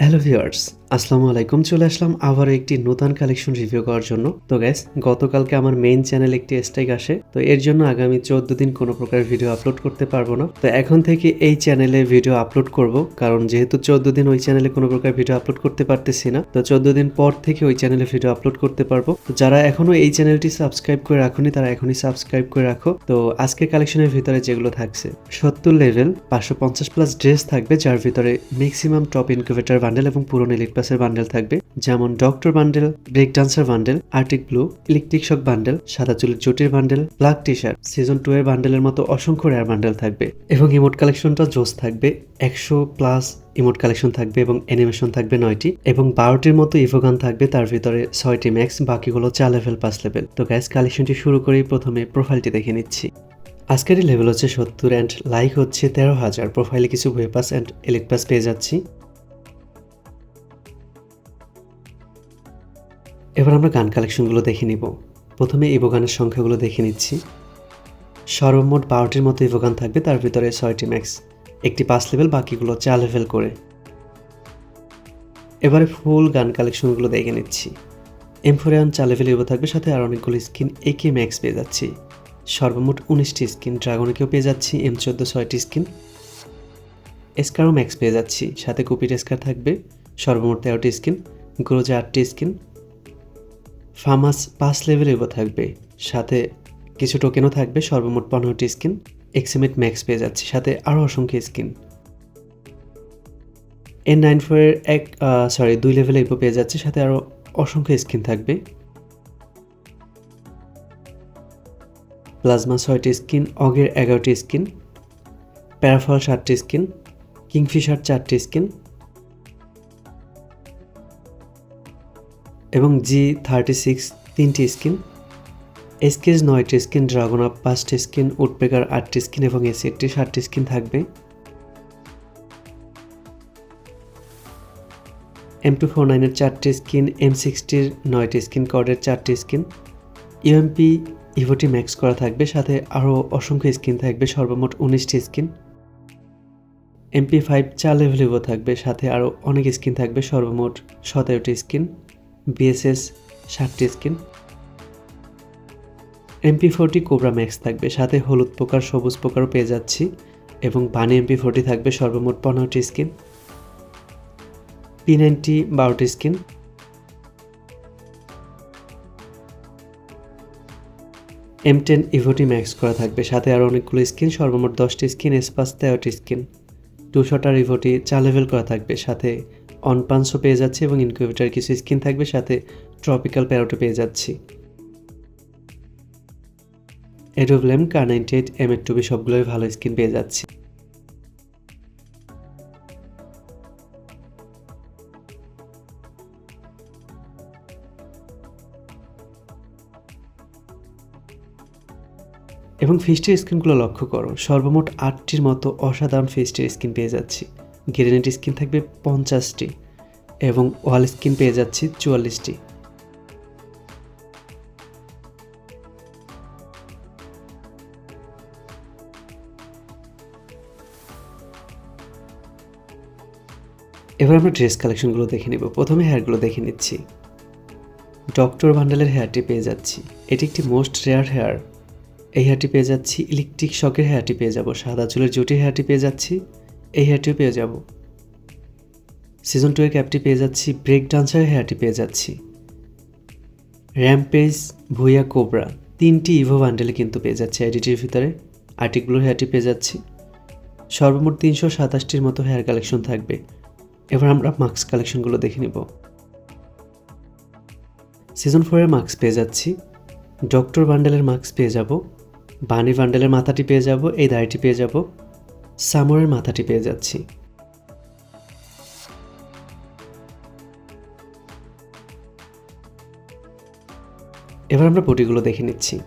Hello viewers, আসসালামু আলাইকুম, চলে আসলাম আবার একটি নতুন কালেকশন রিভিউ করার জন্য। তো গ্যাস গতকালকে আমার মেইন চ্যানেল একটি স্ট্রাইক আসে। তো এর জন্য আগামী চোদ্দ দিন কোনো প্রকার ভিডিও আপলোড করতে পারব না। তো এখন থেকে এই চ্যানেলে ভিডিও আপলোড করব, কারণ যেহেতু চোদ্দ দিন ওই চ্যানেলে কোনো প্রকার ভিডিও আপলোড করতে পারতেছি না, তো চোদ্দ দিন পর থেকে ওই চ্যানেলে ভিডিও আপলোড করতে পারব। তো যারা এখনও এই চ্যানেলটি সাবস্ক্রাইব করে রাখুনি, তারা এখনই সাবস্ক্রাইব করে রাখো। তো আজকের কালেকশনের ভিতরে যেগুলো থাকছে, সত্তর লেভেল পাঁচশো পঞ্চাশ প্লাস ড্রেস থাকবে, যার ভিতরে ম্যাক্সিমাম টপ ইনকিউবেটার বান্ডেল এবং পুরনো ইলেক প্লাসের বান্ডেল থাকবে, যেমন doctor bundle break dancer bundle arctic blue electric shock bundle সাদা চুলের চটির bundle black T shirt season two এর বান্ডেলের মতো অসংখ্য রেয়ার বান্ডেল থাকবে এবং ইমোট কালেকশনটা জোস থাকবে, একশো প্লাস ইমোট কালেকশন থাকবে এবং অ্যানিমেশন থাকবে নয়টি এবং বারোটির মতো ইভোগান থাকবে, তার ভিতরে ছয়টি ম্যাক্স বাকিগুলো চার লেভেল পাঁচ লেভেল তো গ্যাস কালেকশনটি শুরু করেই প্রথমে প্রোফাইলটি দেখে নিচ্ছি। আজকের লেভেল হচ্ছে সত্তর অ্যান্ড লাইক হচ্ছে তেরো হাজার। প্রোফাইলে কিছু way pass and elite pass পেয়ে যাচ্ছি। এবার আমরা গান কালেকশনগুলো দেখে নিব। প্রথমে ইভো গানের সংখ্যাগুলো দেখে নিচ্ছি। সর্বমোট বারোটির মতো ইভো গান থাকবে, তার ভিতরে ছয়টি ম্যাক্স একটি পাঁচ লেভেল বাকিগুলো চার লেভেল করে। এবারে ফুল গান কালেকশনগুলো দেখে নিচ্ছি। এম ফোরে ওয়ান চার লেভেল ইভো থাকবে, সাথে আর অনেকগুলো স্কিন একে ম্যাক্স পেয়ে যাচ্ছি। সর্বমোট উনিশটি স্কিন ড্রাগনেকেও পেয়ে যাচ্ছি এম চোদ্দ ছয়টি স্কিন এসকারও ম্যাক্স পেয়ে যাচ্ছি, সাথে কুপির এসকার থাকবে, সর্বমোট তেরোটি স্কিন গ্রোজে আটটি স্কিন ফার্মাস পাঁচ লেভেল এগো থাকবে। সাথে কিছু টোকেনও থাকবে, সর্বমোট পনেরোটি স্কিন এক্সিমেট ম্যাক্স পেয়ে যাচ্ছে, সাথে আরও অসংখ্য স্কিন এন নাইন ফোরের এক সরি দুই লেভেল এগো পেয়ে যাচ্ছে, সাথে আরও অসংখ্য স্কিন থাকবে। প্লাজমা ছয়টি স্কিন অগের এগারোটি স্কিন প্যারাফল সাতটি স্কিন কিংফিশার চারটি স্কিন এবং জি থার্টি সিক্স তিনটি স্কিন এসকেজ নয়টি স্কিন ড্রাগন আপ পাঁচটি স্কিন উডপেকার আটটি স্কিন এবং এসি একটি ষাটটি স্কিন থাকবে। এম টু ফোর নাইনের চারটি স্কিন এম সিক্সটির নয়টি স্কিন কর্ডের চারটি স্কিন ইউএমপি ইভোটি ম্যাক্স করা থাকবে, সাথে আরও অসংখ্য স্কিন থাকবে, সর্বমোট উনিশটি স্কিন এমপি ফাইভ চার লেভেল থাকবে, সাথে আরও অনেক স্কিন থাকবে, সর্বমোট সতেরোটি স্কিন বিএসএস ষাটটি skin MP forty cobra max থাকবে, সাথে হলুদ পোকার, সবুজ পোকারও পেয়ে যাচ্ছি, এবং বানি এমপি ফোরটি থাকবে, সর্বমোট পনেরোটি স্কিন পি নাইনটি বারোটি স্কিন এম টেন ইভোটি ম্যাক্স করা থাকবে, সাথে আরও অনেকগুলো স্কিন সর্বমোট দশটি স্কিন এসপাস তেরোটি স্কিন টু শটার ইভোটি চার লেভেল করা থাকবে, সাথে অন পাঁচশো পেয়ে যাচ্ছি এবং ইনকিউবেটার কিছু স্কিন থাকবে, সাথে ট্রপিক্যাল প্যারোটে পেয়ে যাচ্ছি। এডোভ্লেম কার নাইনটি এইট এম এর টুবি সবগুলোই ভালো স্কিন পেয়ে যাচ্ছি। এবং ফিস্টের স্কিনগুলো লক্ষ্য করো, সর্বমোট আটটির মতো অসাধারণ ফিস্টের স্কিন পেয়ে যাচ্ছি। গ্রেনেড স্কিন থাকবে পঞ্চাশটি এবং ওয়াল স্কিন পেয়ে যাচ্ছি চুয়াল্লিশটি। এবার আমরা ড্রেস কালেকশনগুলো দেখে নেব। প্রথমে হেয়ারগুলো দেখে নিচ্ছি। ডক্টর ভান্ডালের হেয়ারটি পেয়ে যাচ্ছি। এটি একটি মোস্ট রেয়ার হেয়ার এই হেয়ারটি পেয়ে যাচ্ছি। ইলেকট্রিক শকের হেয়ারটি পেয়ে যাব। সাদা চুলের জুটি হেয়ারটি পেয়ে যাচ্ছি। এই হেয়ারটিও পেয়ে যাব। সিজন টু এর ক্যাপটি পেয়ে যাচ্ছি ব্রেক ডান্সারের হেয়ারটি পেয়ে যাচ্ছি। র্যাম্পেজ ভুইয়া কোবরা তিনটি ইভো বান্ডেলে কিন্তু পেয়ে যাচ্ছে আইডিটির ভিতরে। আর্টিকগুলোর হেয়ারটি পেয়ে যাচ্ছি। সর্বমোট তিনশো সাতাশটির মতো হেয়ার কালেকশন থাকবে। এবার আমরা মাস্ক কালেকশনগুলো দেখে নিব। সিজন ফোরের মাস্ক পেয়ে যাচ্ছি। ডক্টর বান্ডেলের মাস্ক পেয়ে যাব। বানি বান্ডেলের মাথাটি পেয়ে যাব। এই দাড়িটি পেয়ে যাব। সামরের মাথাটি পেয়ে যাচ্ছি। এবার আমরা বটিগুলো দেখে নিচ্ছি।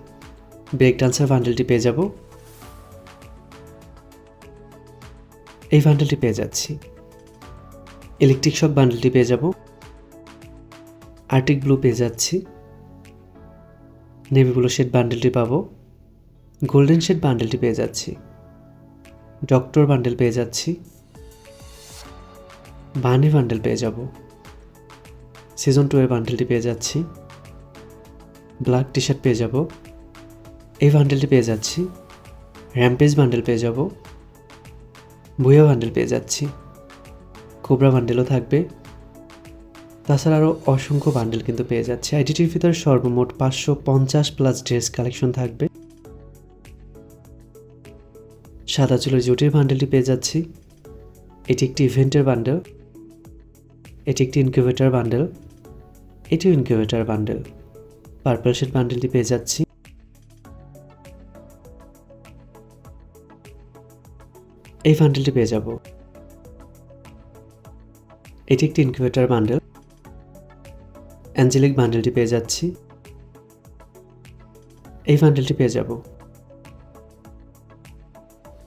ব্রেক ডান্সার বান্ডেলটি পেয়ে যাব। এই বান্ডেলটি পেয়ে যাচ্ছি। ইলেকট্রিক শক বান্ডেলটি পেয়ে যাব। আর্টিক ব্লু পেয়ে যাচ্ছি। নেভি ব্লু শেড বান্ডেলটি পাবো। গোল্ডেন শেড বান্ডেলটি পেয়ে যাচ্ছি। ডক্টর বান্ডেল পেয়ে যাচ্ছি। বানি বান্ডেল পেয়ে যাব। সিজন টু এর বান্ডেলটি পেয়ে যাচ্ছি। ব্ল্যাক টি শার্ট পেয়ে যাব। এই বান্ডেলটি পেয়ে যাচ্ছি। র্যাম্পেজ বান্ডেল পেয়ে যাব। বুয়া বান্ডেল পেয়ে যাচ্ছি। কোবরা বান্ডেলও থাকবে। তাছাড়া আরও অসংখ্য বান্ডেল কিন্তু পেয়ে যাচ্ছে। আইডিটির ভিতরে সর্বমোট পাঁচশো পঞ্চাশ প্লাস ড্রেস কালেকশন থাকবে। সাদা চুলের জুটির বান্ডেলটি পেয়ে যাচ্ছি। এটি একটি ইভেন্টের বান্ডেল। এটি একটি ইনকিউবেটার বান্ডেল। এটিও ইনকিউবেটার বান্ডেল। পার্পল শেড বান্ডেলটি পেয়ে যাচ্ছি। এই বান্ডেলটি পেয়ে যাব। এটি একটি ইনকিউবেটার বান্ডেল। অ্যাঞ্জেলিক বান্ডেলটি পেয়ে যাচ্ছি। এই বান্ডেলটি পেয়ে যাব।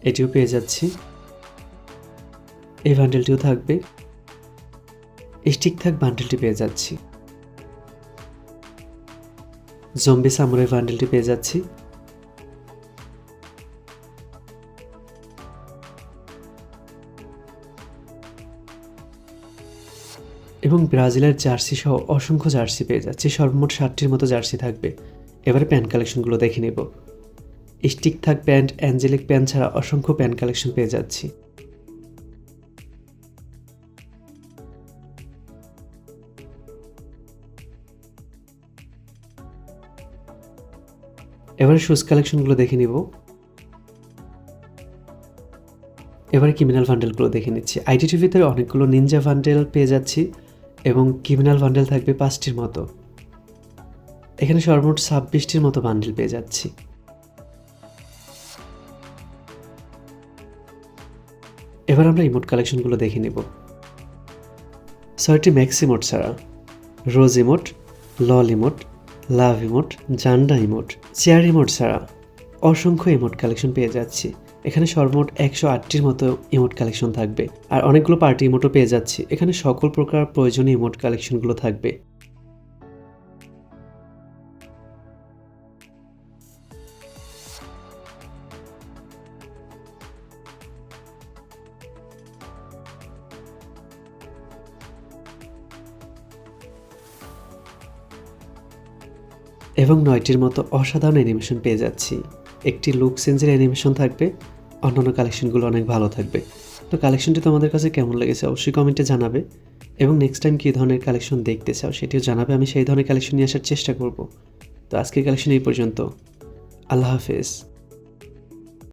এটিও পেয়ে যাচ্ছি। এই বান্ডেলটিও থাকবে। স্টিক থাক বান্ডেলটি পেয়ে যাচ্ছি। জম্বি সামুরাই বান্ডেলটি পেয়ে যাচ্ছি। এবং ব্রাজিলের জার্সি সহ অসংখ্য জার্সি পেয়ে যাচ্ছি। সর্বমোট ষাটটির মতো জার্সি থাকবে। এবারে প্যান্ট কালেকশনগুলো দেখে নেব। স্টিক থাক প্যান্ট, অ্যাঞ্জেলিক প্যান্ট ছাড়া অসংখ্য প্যান্ট কালেকশন পেয়ে যাচ্ছি। এবারে শুজ কালেকশনগুলো দেখে নিব। এবারে ক্রিমিনাল ভান্ডেলগুলো দেখে নিচ্ছি। আইডিটির ভিতরে অনেকগুলো নিনজা ভান্ডেল পেয়ে যাচ্ছি এবং ক্রিমিনাল ভান্ডেল থাকবে পাঁচটির মতো। এখানে সর্বমোট ছাব্বিশটির মতো বান্ডেল পেয়ে যাচ্ছি। এবার আমরা ইমোট কালেকশনগুলো দেখে নেব। ছয়টি ম্যাক্স ইমোট ছাড়া। Rose emote lol emote love emote জান্ডা emote chair emote ছাড়া অসংখ্য ইমোট কালেকশন পেয়ে যাচ্ছি। এখানে সর্বমোট একশো আটটির মতো ইমোট কালেকশন থাকবে। আর অনেকগুলো পার্টি ইমোটও পেয়ে যাচ্ছি। এখানে সকল প্রকার প্রয়োজনীয় ইমোট কালেকশনগুলো থাকবে। এবং নয়টির মতো অসাধারণ অ্যানিমেশন পেয়ে যাচ্ছি। একটি লুক সেন্সের অ্যানিমেশন থাকবে, অন্যান্য কালেকশনগুলো অনেক ভালো থাকবে। তো কালেকশনটি তোমাদের কাছে কেমন লেগেছে অবশ্যই কমেন্টে জানাবে এবং নেক্সট টাইম কী ধরনের কালেকশন দেখতে চাও সেটিও জানাবে, আমি সেই ধরনের কালেকশন নিয়ে আসার চেষ্টা করব। তো আজকের কালেকশন এই পর্যন্ত। আল্লাহ হাফেজ।